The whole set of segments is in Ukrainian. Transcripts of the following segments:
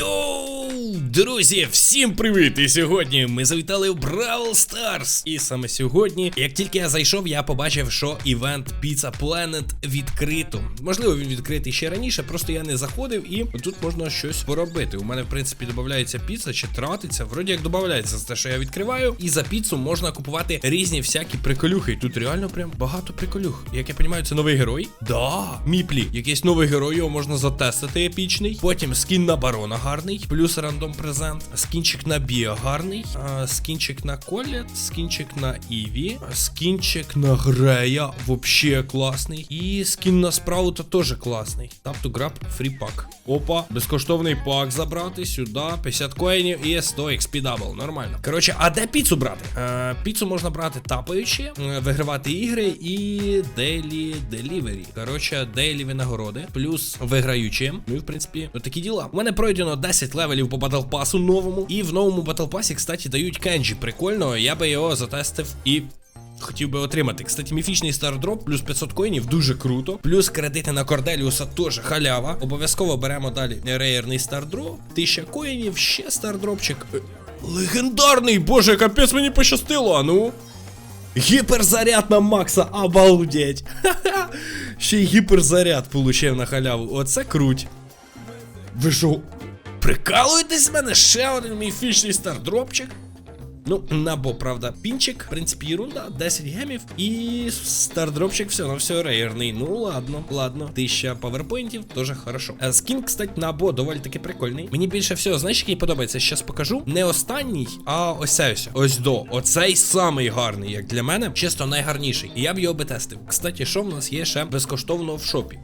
Adiós. Друзі, всім привіт! І сьогодні ми завітали в Бравл Старс. І саме сьогодні, як тільки я зайшов, я побачив, що івент Pizza Planet відкрито. Можливо, він відкритий ще раніше, просто я не заходив і тут можна щось поробити. У мене, в принципі, додається піца чи тратиться. Вроді як додається за те, що я відкриваю. І за піцу можна купувати різні всякі приколюхи. Тут реально прям багато приколюх. Як я розумію, це новий герой. Да, Міплі. Якийсь новий герой, його можна затестити епічний. Потім скін на барона гарний, плюс рандом презент. Скінчик на Біо гарний. Скінчик на Колет, скінчик на Іві, скінчик на Грея, вообще класний. І скін на Спраута теж класний. To grab, free pack. Опа, безкоштовний пак забрати сюди. 50 коїнів і 100 XP дабл. Нормально. Коротше, а де піцу брати? Е, піцу можна брати тапаючи, е, вигравати ігри і дейлі делівері. Коротше, дейлі винагороди, плюс виграючи. Ну і в принципі, отакі діла. У мене пройдено 10 левелів по Pass новому. І в новому Pass, кстати, дають кенджі. Прикольно, я би його затестив і. Хотів би отримати. Кстати, міфічний стардроп, плюс 500 коїнів, дуже круто. Плюс кредити на Корделіуса теж халява. Обов'язково беремо далі рейерний стардроп. 1000 коїнів, ще стардропчик. Е, Легендарний! Боже, капець мені пощастило, а ну. Гіперзаряд на Макса, обалдеть. Ха-ха. Ще й гіперзаряд получив на халяву. Оце круть. Ви прикалуєтесь мене? Ще один міфічний стардропчик. Ну, набо, правда, пінчик, в принципі, ерунда, 10 гемів і стардропчик все на все рейерний. Ну ладно, ладно. 1000 паверпоінтів, теж хорошо. Е, Скін, кстати, набо доволі таки прикольний. Мені більше всього, знаєш, який подобається? Щас покажу. Не останній, а ось ось. Ось до. Оцей самий гарний, як для мене, чисто найгарніший. І я б його би тестив. Кстати, що в нас є ще безкоштовно в шопі?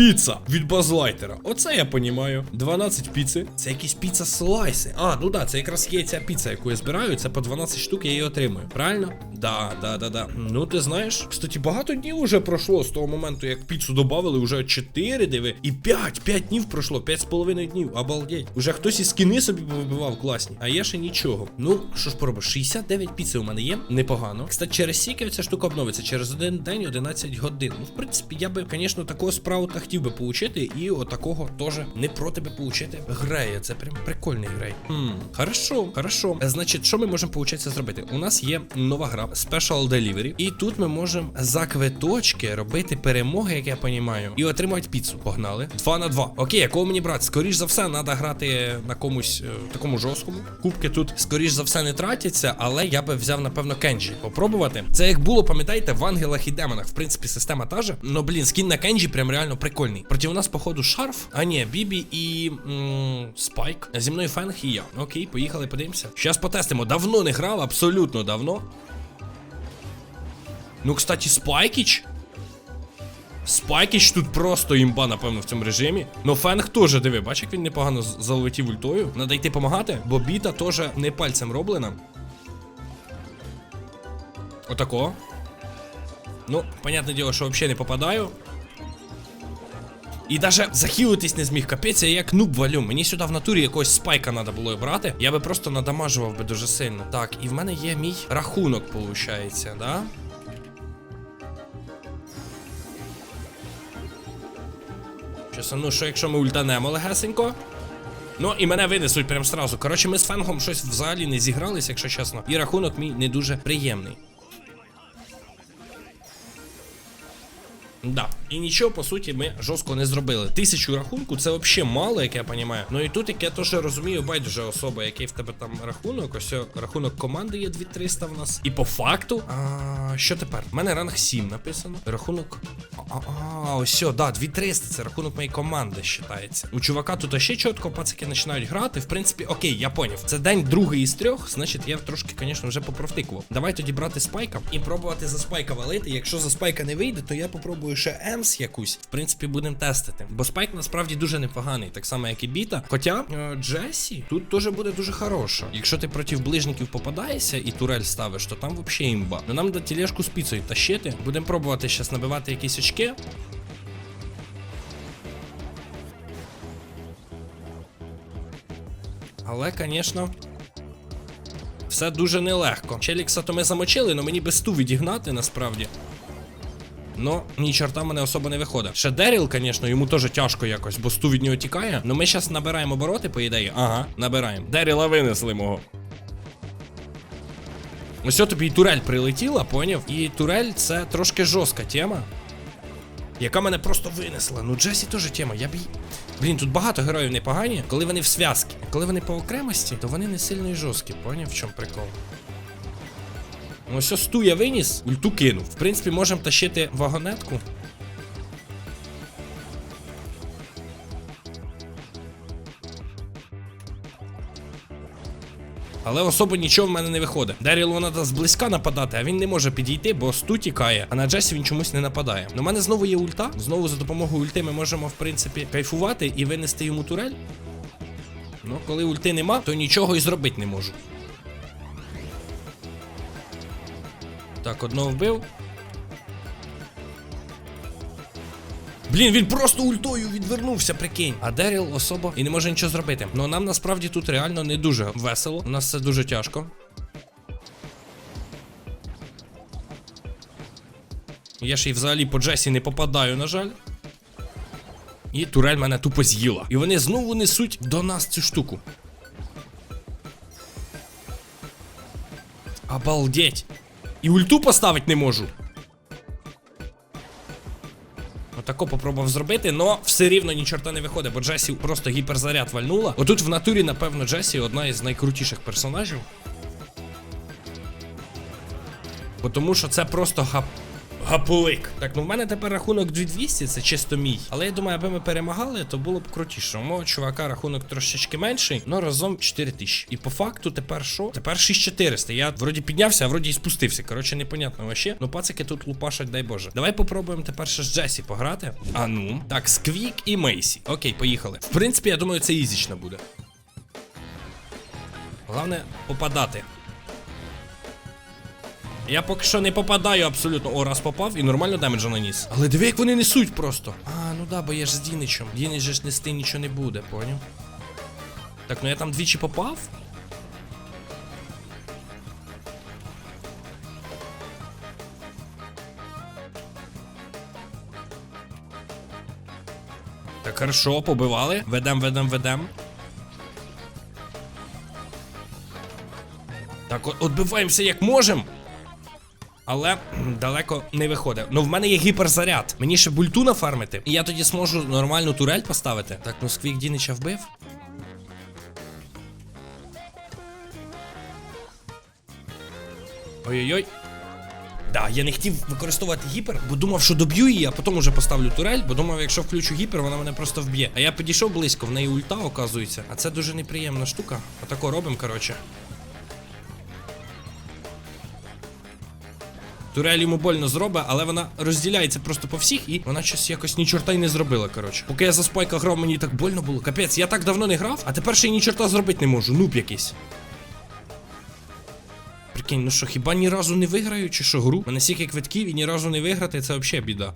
Піца від базлайтера. Оце я понімаю. 12 піци. Це якісь піца слайси. А, ну да, це якраз є ця піца, яку я збираю. Це по 12 штук я її отримую. Правильно? Да, да, да, да. Ну ти знаєш, кстати, багато днів уже пройшло з того моменту, як піцу додали, уже 4 диви. І 5, 5 днів пройшло, 5,5 днів. Обалдеть. Уже хтось із скини собі вибивав класні. А є ще нічого. Ну, що ж поробиш? 69 піци у мене є. Непогано. Кстати, через скільки ця штука обновиться? Через один день 11 годин. Ну, в принципі, я би, звісно, такого справу хотів би получити, і отакого теж не проти би получити. Грея, це прям прикольний грей. Хм, хорошо, хорошо. Е, Значить, що ми можемо получатися зробити? У нас є нова гра Special Delivery, і тут ми можемо за квиточки робити перемоги, як я розумію, і отримувати піцу. Погнали. 2 на 2. Окей, якого мені брати? Скоріш за все, треба грати на комусь е, такому жорсткому. Кубки тут, скоріш за все, не тратяться, але я би взяв, напевно, Кенджі. Попробувати. Це як було, пам'ятаєте, в ангелах і демонах. В принципі, система та же. Но, блін, скін на Кенджі прям реально прикольний. Проти у нас, походу, шарф. А ні, Бібі і м, Спайк. Зі мною Фенг і я. Окей, поїхали, подивимося. Щас потестимо. Давно не грав, абсолютно давно. Ну, кстати, Спайкіч. Спайкіч тут просто імба, напевно, в цьому режимі. Ну, Фенг теж, диви, бачиш, як він непогано залетів ультою. Надо йти помагати, бо біта теж не пальцем роблена. Отако. Ну, понятне діло, що взагалі не попадаю. І даже захилитись не зміг. Капець, я як нуб валю. Мені сюди в натурі якогось спайка треба було брати. Я би просто надамажував би дуже сильно. Так, і в мене є мій рахунок, виходить, да? Щас, ну що, якщо ми ультанемо легесенько? Ну і мене винесуть прям сразу. Коротше, ми з фенгом щось взагалі не зігрались, якщо чесно. І рахунок мій не дуже приємний. Да. І нічого, по суті, ми жорстко не зробили. Тисячу рахунку це взагалі мало, як я розумію. Ну і тут, як я теж розумію, байдуже особа, який в тебе там рахунок. Ось рахунок команди є 2300 в нас. І по факту. А, що тепер? У мене ранг 7 написано. Рахунок. А, ось, да, 2300, це рахунок моєї команди вважається. У чувака тут ще чітко пацики починають грати. В принципі, окей, я поняв. Це день другий із трьох, значить я трошки, звісно, вже попровтикував. Давай тоді брати спайка і пробувати за спайка валити. Якщо за спайка не вийде, то я попробую ще Емс якусь. В принципі, будемо тестити. Бо спайк насправді дуже непоганий, так само, як і біта. Хоча е, Джесі тут теж буде дуже хороша. Якщо ти проти ближників попадаєшся і турель ставиш, то там взагалі імба. Ну нам до тележку з піцею тащити. Будемо пробувати зараз набивати якісь очки. Але, звісно, все дуже нелегко. Челікса то ми замочили, але мені без ту відігнати насправді. Но ні чорта мене особо не виходить. Ще Деріл, звісно, йому теж тяжко якось, бо сту від нього тікає. Ну ми зараз набираємо обороти, по ідеї. Ага, набираємо. Деріла винесли мого. Ось тобі і турель прилетіла, поняв? І турель це трошки жорстка тема. Яка мене просто винесла. Ну, Джесі теж тема. Я б. Блін, тут багато героїв непогані, коли вони в зв'язки. Коли вони по окремості, то вони не сильно і жорсткі. Поняв, в чому прикол? Ну, ось ось ту я виніс, ульту кинув. В принципі, можемо тащити вагонетку. Але особо нічого в мене не виходить. Дерілу треба зблизька нападати, а він не може підійти, бо сту тікає. А на Джесі він чомусь не нападає. Ну, у мене знову є ульта. Знову за допомогою ульти ми можемо, в принципі, кайфувати і винести йому турель. Ну, коли ульти нема, то нічого і зробити не можу. Так, одного вбив. Блін, він просто ультою відвернувся, прикинь. А Деріл особо і не може нічого зробити. Ну нам насправді тут реально не дуже весело. У нас це дуже тяжко. Я ще й взагалі по Джесі не попадаю, на жаль. І турель мене тупо з'їла. І вони знову несуть до нас цю штуку. Обалдеть. І ульту поставити не можу. Отако попробував зробити, но все рівно ні чорта не виходить, бо Джесі просто гіперзаряд вальнула. Отут в натурі, напевно, Джесі одна із найкрутіших персонажів. Бо тому що це просто гап. Гапулик. Так, ну в мене тепер рахунок 2200, це чисто мій. Але я думаю, аби ми перемагали, то було б крутіше. У мого чувака рахунок трошечки менший, але разом 4000. І по факту тепер що? Тепер 6400. Я вроді піднявся, а вроді і спустився. Коротше, непонятно вообще. Ну пацики тут лупашать, дай Боже. Давай попробуємо тепер ще з Джесі пограти. А ну. Так, Сквік і Мейсі. Окей, поїхали. В принципі, я думаю, це ізічно буде. Головне попадати. Я поки що не попадаю абсолютно. О, раз попав і нормально демеджа наніс. Але диви, як вони несуть просто. А, ну да, бо я ж з Діничем. Дінич же ж нести нічого не буде, поняв? Так, ну я там двічі попав. Так, хорошо, побивали. Ведем, ведем, ведем. Так, от, отбиваємося як можемо. Але далеко не виходить. Ну в мене є гіперзаряд. Мені ще бульту нафармити. І я тоді зможу нормальну турель поставити. Так, ну сквік Дінича вбив. Ой-ой-ой. Да, я не хотів використовувати гіпер, бо думав, що доб'ю її, а потім уже поставлю турель, бо думав, якщо включу гіпер, вона мене просто вб'є. А я підійшов близько, в неї ульта, оказується. А це дуже неприємна штука. Отако робимо, коротше. Турель йому больно зробить, але вона розділяється просто по всіх, і вона щось якось ні чорта й не зробила. Коротше. Поки я за спайка грав, мені так больно було. Капець, я так давно не грав, а тепер ще й ні чорта зробити не можу. Нуб якийсь. Прикинь, ну що, хіба ні разу не виграю, чи що гру? У Мене стільки квитків і ні разу не виграти, це взагалі біда.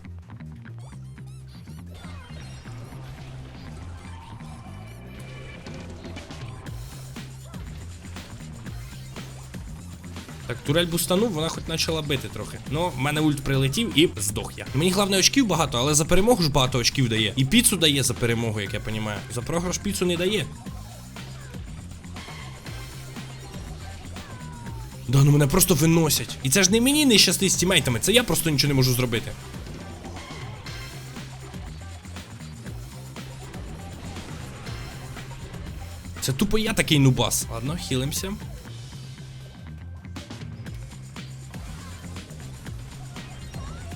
Турель бустанув, вона хоч почала бити трохи. Ну, в мене ульт прилетів і здох я. Мені головне очків багато, але за перемогу ж багато очків дає. І піцу дає за перемогу, як я розумію. За програш піцу не дає. Да, ну мене просто виносять. І це ж не мені не щастить з тімейтами, це я просто нічого не можу зробити. Це тупо я такий нубас. Ладно, хілимося.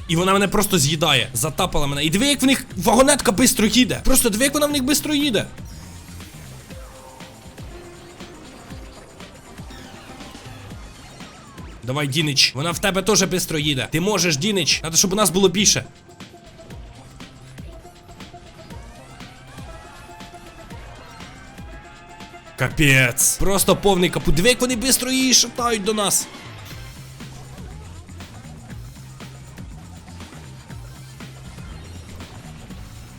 І вона мене просто з'їдає, затапала мене. І диви, як в них вагонетка бистро їде. Просто диви, як вона в них бистро їде. Давай, Дінич, вона в тебе теж бистро їде. Ти можеш, Дінич. Треба, щоб у нас було більше. Капець. Просто повний капут. Диви, як вони бистро її шатають до нас.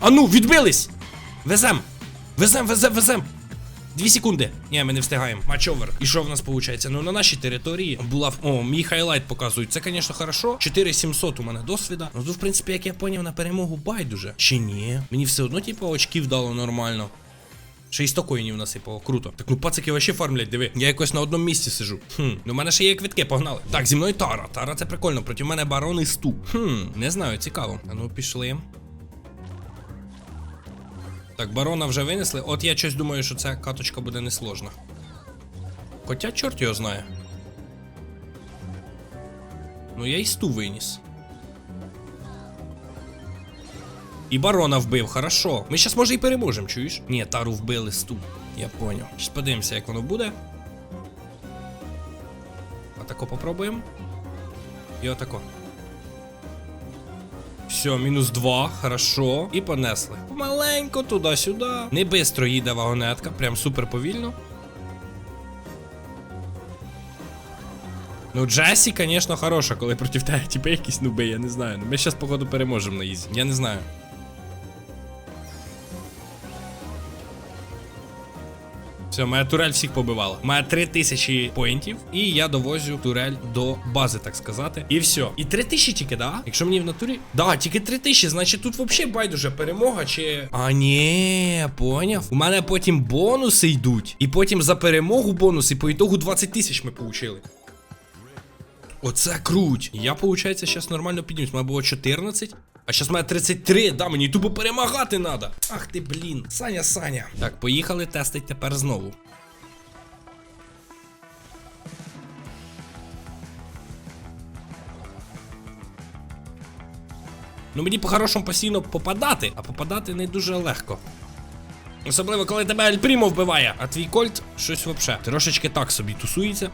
А ну, відбились! Везем! Везем, везем, везем! Дві секунди. Ні, ми не встигаємо. Матч овер. І що в нас виходить? Ну на нашій території була. О, мій хайлайт показують. Це, звісно, хорошо. 4700 у мене досвіда. Ну тут, в принципі, як я поняв, на перемогу байдуже. Чи ні? Мені все одно, типу, очків дало нормально. Ще й 100 коїнів насипало, круто. Так ну пацики вообще фармлять, диви. Я якось на одному місці сижу. Хм, ну в мене ще є квитки, погнали. Так, зі мною Тара. Тара це прикольно. Проти мене барон і сту. Хм, не знаю, цікаво. А ну пішли. Так, барона вже винесли. От я щось думаю, що ця каточка буде несложна. Хоча чорт його знає. Ну я і сту виніс. І барона вбив, хорошо. Ми щас може і переможемо, чуєш? Ні, тару вбили сту. Я поняв. Щас подивимося, як воно буде. Отако попробуємо. І отако. Все, мінус два, хорошо. І понесли. Маленько туди-сюди. Не бистро їде вагонетка, прям супер повільно. Ну, Джесі, звісно, хороша, коли проти тебе типу якісь нуби, я не знаю. Ну, ми зараз, походу, переможемо на ізі. Я не знаю. Все, моя турель всіх побивала. Має 3000 поінтів, і я довозю турель до бази, так сказати. І все. І 3000 тільки, да? Якщо мені в натурі. Да, тільки 3000, значить тут взагалі байдуже перемога чи. А ні, поняв. У мене потім бонуси йдуть. І потім за перемогу бонуси, по ітогу 20 тисяч ми получили. Оце круть. Я, виходить, зараз нормально піднімусь. У мене було 14. А зараз має 33, да, мені тупо перемагати треба. Ах ти, блін. Саня, Саня. Так, поїхали тестить тепер знову. Ну мені по-хорошому постійно попадати, а попадати не дуже легко. Особливо, коли тебе Альпрімо вбиває, а твій кольт щось вообще. Трошечки так собі тусується.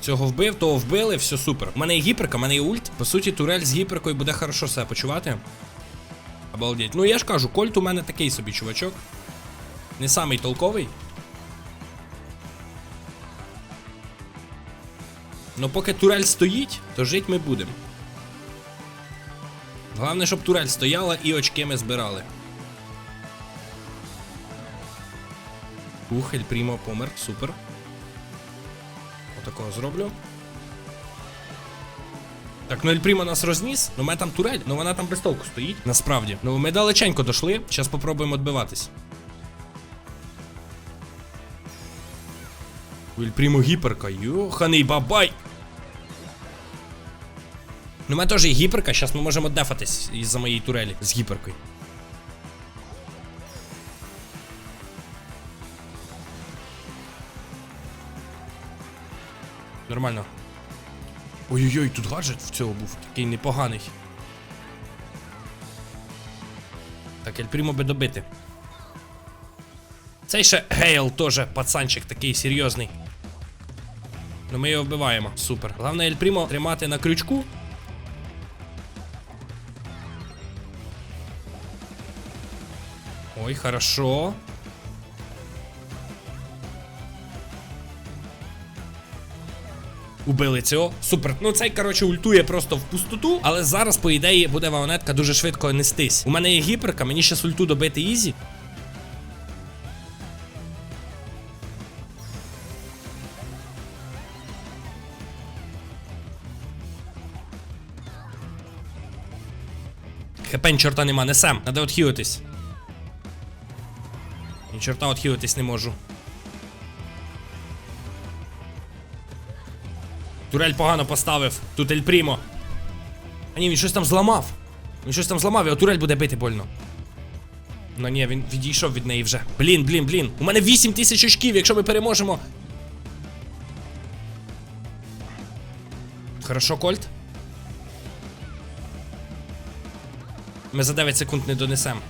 Цього вбив, того вбили, все супер. У мене є гіперка, у мене є ульт. По суті, турель з гіперкою буде хорошо себе почувати. Обалдеть. Ну я ж кажу, кольт у мене такий собі, чувачок. Не самий толковий. Ну поки турель стоїть, то жить ми будемо. Головне, щоб турель стояла і очки ми збирали. Ух, Ель Прімо помер, супер. Отакого зроблю. Так, ну Ель Прімо нас розніс, ну мене там турель, ну вона там без толку стоїть. Насправді. Ну ми далеченько дошли. Зараз попробуємо відбиватись. У Ель гіперка. Йоханий бабай. Ну, мене теж є гіперка, зараз ми можемо дефатись із-за моєї турелі з гіперкою. Нормально. Ой-ой-ой, тут гаджет в цього був такий непоганий. Так, Ель Прімо би добити. Цей ще Гейл теж пацанчик такий серйозний. Ну ми його вбиваємо. Супер. Головне Ель Прімо тримати на крючку. Ой, хорошо. Убили цього. Супер. Ну цей, коротше, ультує просто в пустоту. Але зараз, по ідеї, буде вагонетка дуже швидко нестись. У мене є гіперка, мені ще ульту добити ізі. Хепень чорта нема, несем. Надо отхилитись. Ні чорта отхилитись не можу. Турель погано поставив. Тут Ель Прімо. А ні, він щось там зламав. Він щось там зламав, його турель буде бити больно. Ну ні, він відійшов від неї вже. Блін, блін, блін. У мене 8 тисяч очків, якщо ми переможемо. Хорошо, Кольт. Ми за 9 секунд не донесемо.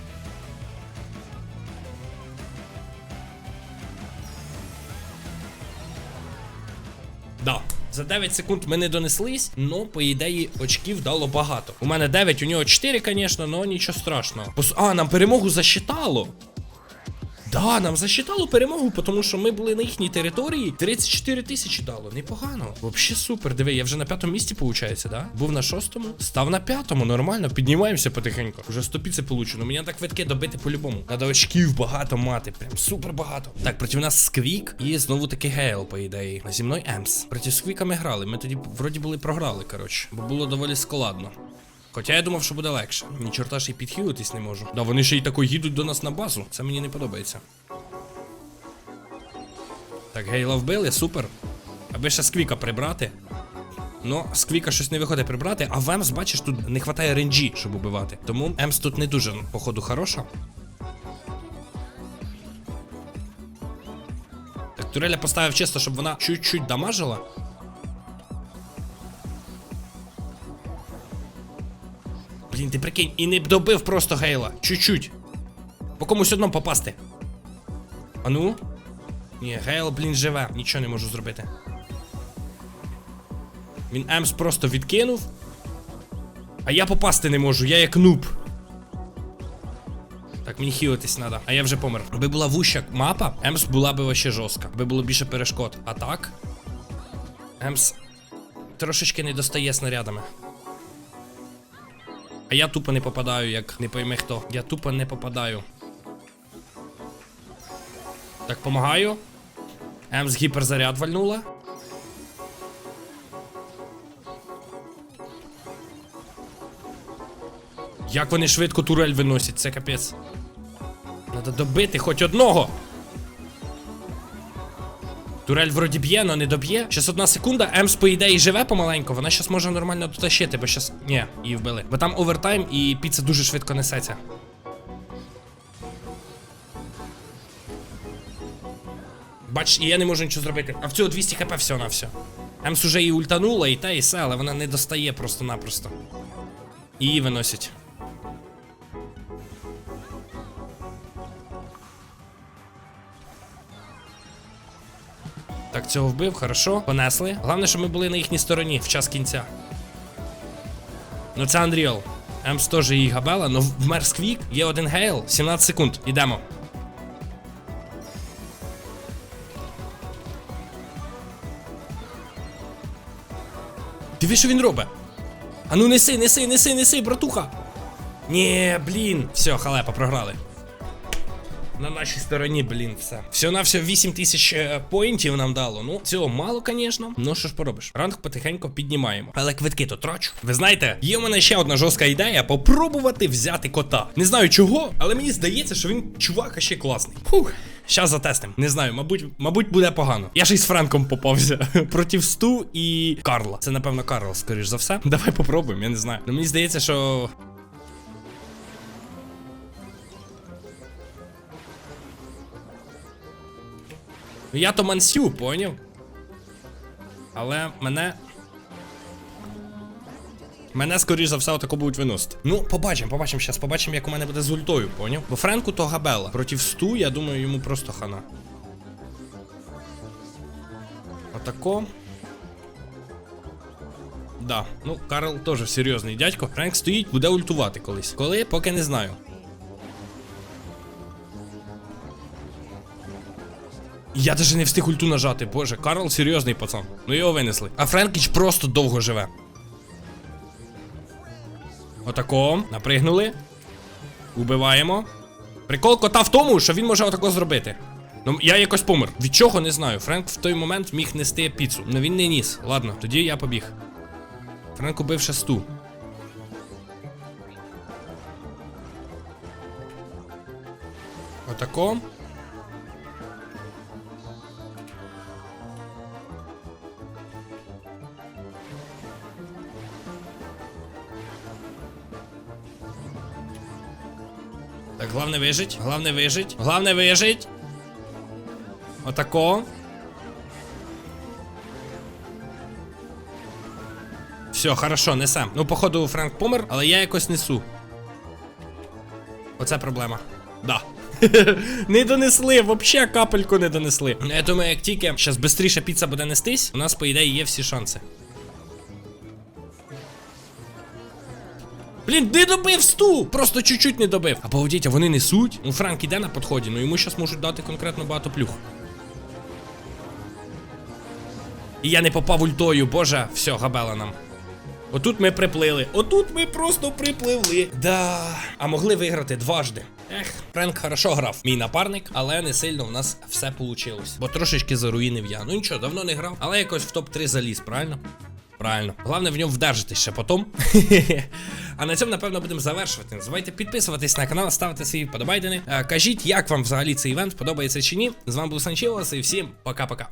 За 9 секунд ми не донеслись, но по ідеї очків дало багато. У мене 9, у нього 4, звісно, але нічого страшного. А, нам перемогу засчитало. Да, нам засчитало перемогу, тому що ми були на їхній території. 34 тисячі дало. Непогано. Вообще супер. Диви, я вже на п'ятому місці, виходить, да? Був на шостому, став на п'ятому, нормально, піднімаємося потихеньку. Уже 100 піци получено. Мені так квитки добити по-любому. Надо очків багато мати. Прям супер багато. Так, проти нас Сквік і знову таки Гейл, по ідеї. Зі мною Емс. Проти Сквіка ми грали. Ми тоді вроді були програли, коротше. Бо було доволі складно. Хоча я думав, що буде легше. Ні чорта ж і підхилитись не можу. Да, вони ще й тако їдуть до нас на базу. Це мені не подобається. Так, Гейла вбили, супер. Аби ще сквіка прибрати. Ну, сквіка щось не виходить прибрати, а в Емс, бачиш, тут не вистачає ренджі, щоб убивати. Тому Емс тут не дуже, походу, хороша. Так, Туреля поставив чисто, щоб вона чуть-чуть дамажила. Ти прикинь, і не добив просто Гейла. Чуть-чуть. По комусь одному попасти. А ну? Ні, Гейл, блін, живе, нічого не можу зробити. Він Емс просто відкинув. А я попасти не можу, я як нуб. Так, мені хілитись треба, а я вже помер. Аби була вуща мапа, Емс була би вообще жорстка. Аби було більше перешкод. А так. Емс трошечки не достає снарядами. А я тупо не попадаю, як не пойми хто. Я тупо не попадаю. Так, помагаю. Емс гіперзаряд вальнула. Як вони швидко турель виносять, це капець. Надо добити хоч одного. Турель вроді б'є, но не доб'є. Щас одна секунда, Емс, по ідеї, живе помаленьку. Вона щас може нормально дотащити, бо щас. Ні, її вбили. Бо там овертайм і піца дуже швидко несеться. Бач, і я не можу нічого зробити. А в цього 200 хп всього на все. Емс уже і ультанула, і те, і все, але вона не достає просто-напросто. І її виносять. Цього вбив, хорошо. Понесли. Головне, щоб ми були на їхній стороні в час кінця. Ну це Unreal. Емс теж її габела, но вмер сквік, є один гейл, 17 секунд. Ідемо. Диви, що він робить? А ну неси, неси, неси, неси, братуха. Ні, блін. Все, халепа, програли. На нашій стороні, блін, все. Все на все 8 тисяч е, поінтів нам дало. Ну, цього мало, звісно. Ну що ж поробиш? Ранг потихеньку піднімаємо. Але квитки то трачу. Ви знаєте, є у мене ще одна жорстка ідея попробувати взяти кота. Не знаю чого, але мені здається, що він чувак ще класний. Фух. Щас затестим. Не знаю, мабуть, мабуть, буде погано. Я ж із Френком попався проти Сту і Карла. Це, напевно, Карл, скоріш за все. Давай попробуємо, я не знаю. Ну мені здається, що. Ну я то мансю, поняв? Але мене. Мене, скоріш за все, отако будуть виносити. Ну, побачимо, побачимо зараз, побачимо, як у мене буде з ультою, поняв? Бо Френку то габела. Проти сту, я думаю, йому просто хана. Отако. Да, ну Карл теж серйозний дядько. Френк стоїть, буде ультувати колись. Коли, поки не знаю. Я даже не встиг ульту нажати. Боже, Карл серйозний пацан. Ну його винесли. А Френкіч просто довго живе. Отако. Напригнули. Убиваємо. Прикол кота в тому, що він може отако зробити. Ну, я якось помер. Від чого не знаю. Френк в той момент міг нести піцу. Ну він не ніс. Ладно, тоді я побіг. Френк убив шесту. Отако. Так, главне вижить, главне вижить, главне вижить. Отако. Все, хорошо, несем. Ну, походу, Френк помер, але я якось несу. Оце проблема. Да. не донесли, вообще капельку не донесли. Я думаю, як тільки зараз швидше піца буде нестись, у нас, по ідеї, є всі шанси. Блін, не добив сту! Просто чуть-чуть не добив. А погодіть, а вони несуть. Ну, Франк іде на підході, ну йому зараз можуть дати конкретно багато плюх. І я не попав ультою, боже, все, габела нам. Отут ми приплили. Отут ми просто припливли. Да. А могли виграти дважди. Ех, Френк хорошо грав. Мій напарник, але не сильно в нас все вийшло. Бо трошечки заруїнив я. Ну нічого, давно не грав, але якось в топ-3 заліз, правильно? Правильно. Головне в ньому вдержитись ще потім. а на цьому, напевно, будемо завершувати. Не забувайте підписуватись на канал, ставити свої вподобайдени. Е, Кажіть, як вам взагалі цей івент подобається чи ні. З вами був Санчілос і всім пока-пока.